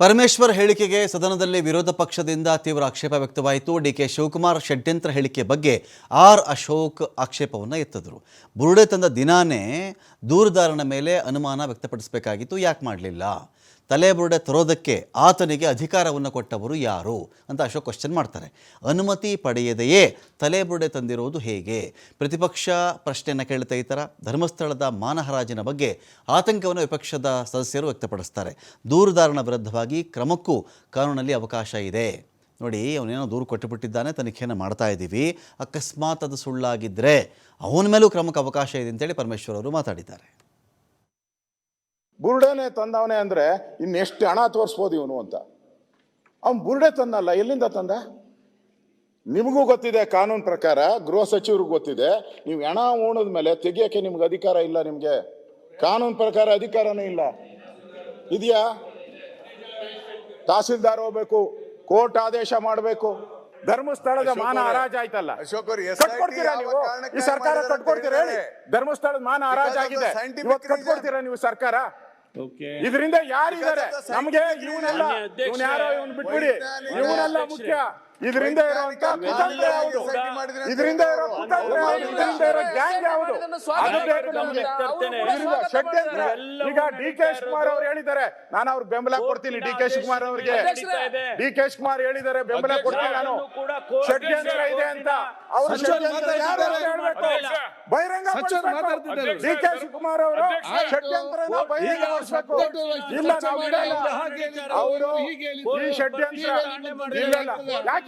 ಪರಮೇಶ್ವರ್ ಹೇಳಿಕೆಗೆ ಸದನದಲ್ಲಿ ವಿರೋಧ ಪಕ್ಷದಿಂದ ತೀವ್ರ ಆಕ್ಷೇಪ ವ್ಯಕ್ತವಾಯಿತು. ಡಿ ಕೆ ಶಿವಕುಮಾರ್ ಷಡ್ಯಂತ್ರ ಹೇಳಿಕೆ ಬಗ್ಗೆ ಆರ್. ಅಶೋಕ್ ಆಕ್ಷೇಪವನ್ನು ಎತ್ತಿದ್ರು. ಬುರುಡೆ ತಂದ ದಿನಾನೇ ದೂರುದಾರನ ಮೇಲೆ ಅನುಮಾನ ವ್ಯಕ್ತಪಡಿಸಬೇಕಾಗಿತ್ತು. ಯಾಕೆ ಮಾಡಲಿಲ್ಲ? ತಲೆ ಬುರುಡೆ ತರೋದಕ್ಕೆ ಆತನಿಗೆ ಅಧಿಕಾರವನ್ನು ಕೊಟ್ಟವರು ಯಾರು ಅಂತ ಅಶೋಕ್ ಕ್ವಶನ್ ಮಾಡ್ತಾರೆ. ಅನುಮತಿ ಪಡೆಯದೆಯೇ ತಲೆಬುರುಡೆ ತಂದಿರುವುದು ಹೇಗೆ? ಪ್ರತಿಪಕ್ಷ ಪ್ರಶ್ನೆಯನ್ನು ಕೇಳ್ತಾ ಈ ಧರ್ಮಸ್ಥಳದ ಮಾನಹರಾಜಿನ ಬಗ್ಗೆ ಆತಂಕವನ್ನು ವಿಪಕ್ಷದ ಸದಸ್ಯರು ವ್ಯಕ್ತಪಡಿಸ್ತಾರೆ. ದೂರುದಾರನ ವಿರುದ್ಧವಾಗಿ ಕ್ರಮಕ್ಕೂ ಕಾನೂನಲ್ಲಿ ಅವಕಾಶ ಇದೆ. ನೋಡಿ, ಅವನೇನೋ ದೂರು ಕೊಟ್ಟುಬಿಟ್ಟಿದ್ದಾನೆ, ತನಿಖೆಯನ್ನು ಮಾಡ್ತಾ ಇದ್ದೀವಿ. ಅಕಸ್ಮಾತ್ ಅದು ಸುಳ್ಳಾಗಿದ್ದರೆ ಅವನ ಮೇಲೂ ಕ್ರಮಕ್ಕೆ ಅವಕಾಶ ಇದೆ ಅಂತೇಳಿ ಪರಮೇಶ್ವರ್ ಅವರು ಮಾತಾಡಿದ್ದಾರೆ. ಬುರುಡೆನೆ ತಂದವನೇ ಅಂದ್ರೆ ಇನ್ನೆಷ್ಟು ಹಣ ತೋರಿಸ್ಬೋದು ಇವನು ಅಂತ. ಅವ್ನು ಬುರುಡೆ ತಂದಲ್ಲ ಎಲ್ಲಿಂದ ತಂದ? ನಿಮಗೂ ಗೊತ್ತಿದೆ ಕಾನೂನು ಪ್ರಕಾರ ಗೃಹ ಸಚಿವರಿಗೂ ಗೊತ್ತಿದೆ. ನೀವು ಹಣ ಉಣದ ಮೇಲೆ ತೆಗಿಯಕ್ಕೆ ನಿಮ್ಗೆ ಅಧಿಕಾರ ಇಲ್ಲ ನಿಮಗೆ. ಕಾನೂನು ಪ್ರಕಾರ ಅಧಿಕಾರನೇ ಇಲ್ಲ. ಇದೆಯಾ? ತಹಸೀಲ್ದಾರ್ ಹೋಗ್ಬೇಕು ಕೋರ್ಟ್ ಆದೇಶ ಮಾಡಬೇಕು. ಧರ್ಮಸ್ಥಳದ ಮಾನ ಹರಾಜ್ ಆಯ್ತಲ್ಲ. ಕಟ್ಕೊಡ್ತೀರಾ ನೀವು? ಈ ಸರ್ಕಾರ ಕಟ್ಕೊಡ್ತೀರಾ ಹೇಳಿ. ಧರ್ಮಸ್ಥಳದ ಮಾನ ಹರಾಜ್ ಆಗಿದೆ. ಕಟ್ಕೊಡ್ತೀರಾ ನೀವು ಸರ್ಕಾರ? ಇದರಿಂದ ಯಾರಿದ್ದಾರೆ? ನಮ್ಗೆ ಇವನೆಲ್ಲ ಇವನ್ ಯಾರೋ ಇವನ್ ಬಿಟ್ಬಿಡಿ. ಇವನೆಲ್ಲ ಮುಖ್ಯ. ಇದರಿಂದ ಇರುವಂತ ಕುತಂತ್ರ ಯಾವುದು SIT ಮಾಡಿದ್ರೆ ಇದರಿಂದ ಇರೋ ಹೇಳಿದ್ರು. ಕುತಂತ್ರ ಯಾವುದು ಇದರಿಂದ ಇರೋ ಗ್ಯಾಂಗ್ ಯಾವುದು? ಅದು ಬೇಕು ನಮ್ಗೆ ಇದರಿಂದ ಷಡ್ಯಂತ್ರ ಈಗ ಡಿ ಕೆ ಶಿವಕುಮಾರ್ ಅವ್ರು ಹೇಳಿದ್ದಾರೆ. ನಾನು ಅವ್ರ ಬೆಂಬಲ ಕೊಡ್ತೀನಿ. ಡಿ ಕೆ ಶಿವಕುಮಾರ್ ಅವ್ರಿಗೆ. ಡಿ ಕೆ ಶಿವಕುಮಾರ್ ಹೇಳಿದ್ದಾರೆ ಬೆಂಬಲ ಕೊಡ್ತೀನಿ ನಾನು. ಷಡ್ಯಂತ್ರ ಇದೆ ಅಂತ. ಅವರು ಷಡ್ಯಂತ್ರ ಯಾರು ಹೇಳ್ಬೇಕು? ಬಹಿರಂಗ ಡಿ ಕೆ ಶಿವಕುಮಾರ್ ಅವರು ಷಡ್ಯಂತ್ರ ಬಹಿರಂಗ ಇಲ್ಲ ನಾವು ಅವರು ಈ ಷಡ್ಯಂತ್ರ ಇಲ್ಲ ಇಲ್ಲ. ಯಾಕೆ